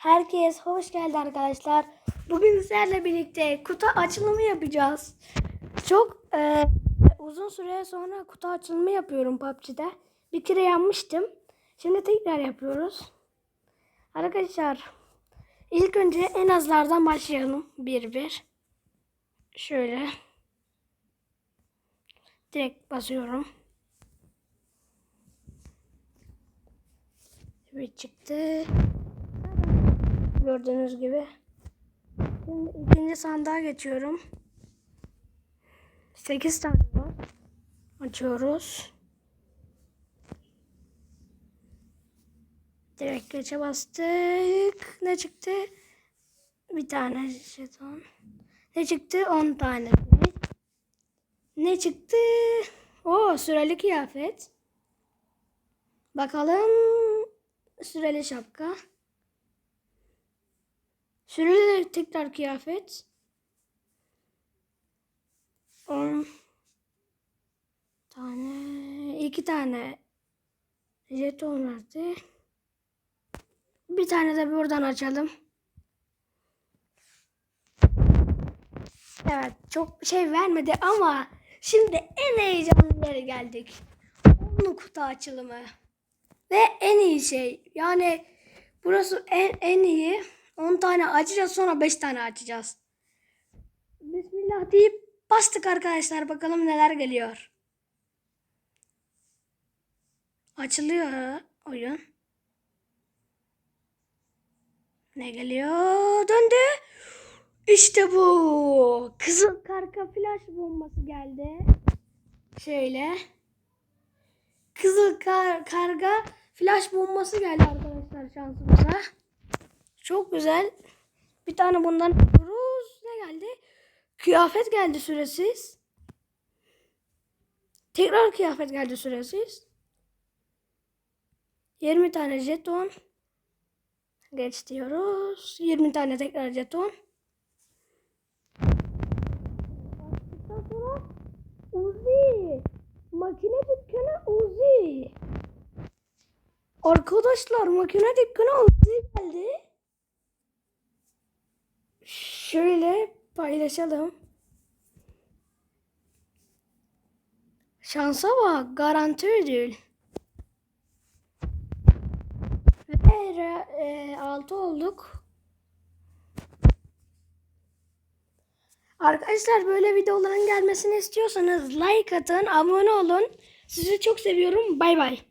Herkes hoş geldi arkadaşlar. Bugün sizlerle birlikte kutu açılımı yapacağız. Çok e, uzun süre sonra kutu açılımı yapıyorum PUBG'de. Bir kere yapmıştım. Şimdi tekrar yapıyoruz. Arkadaşlar ilk önce en azlardan başlayalım. Bir bir. Şöyle. Direkt basıyorum. Bir çıktı. Gördüğünüz gibi. Şimdi ikinci sandığa geçiyorum. 8 tane var. Açıyoruz. Direkt geçe bastık. Ne çıktı? Bir tane jeton. Ne çıktı? 10 tane. Ne çıktı? O süreli kıyafet. Bakalım. Süreli şapka. Süreli tekrar kıyafet. 10 tane, iki tane jeton verdi. Bir tane de buradan açalım. Evet, çok şey vermedi ama şimdi en heyecanlı yere geldik. Onlu kutu açılımı. Ve en iyi şey. Yani burası en, en iyi. 10 tane açacağız sonra 5 tane açacağız. Bismillah deyip bastık arkadaşlar. Bakalım neler geliyor. Açılıyor oyun. Ne geliyor? Döndü. İşte bu. Kızıl karga flash bombası geldi. Şöyle. Kızıl kar karga flash bombası geldi arkadaşlar şansımıza. Çok güzel. Bir tane bundan yapıyoruz. Ne geldi? Kıyafet geldi süresiz. Tekrar kıyafet geldi süresiz. 20 tane jeton. Geç diyoruz. 20 tane tekrar jeton. Sonra Uzi. Makine dükkanı Uzi. Arkadaşlar makine dükkanı Uzi geldi. Şöyle paylaşalım. Şansa bak garanti ödül. Ve e, 6 olduk. Arkadaşlar böyle videoların gelmesini istiyorsanız like atın, abone olun. Sizi çok seviyorum. Bay bay.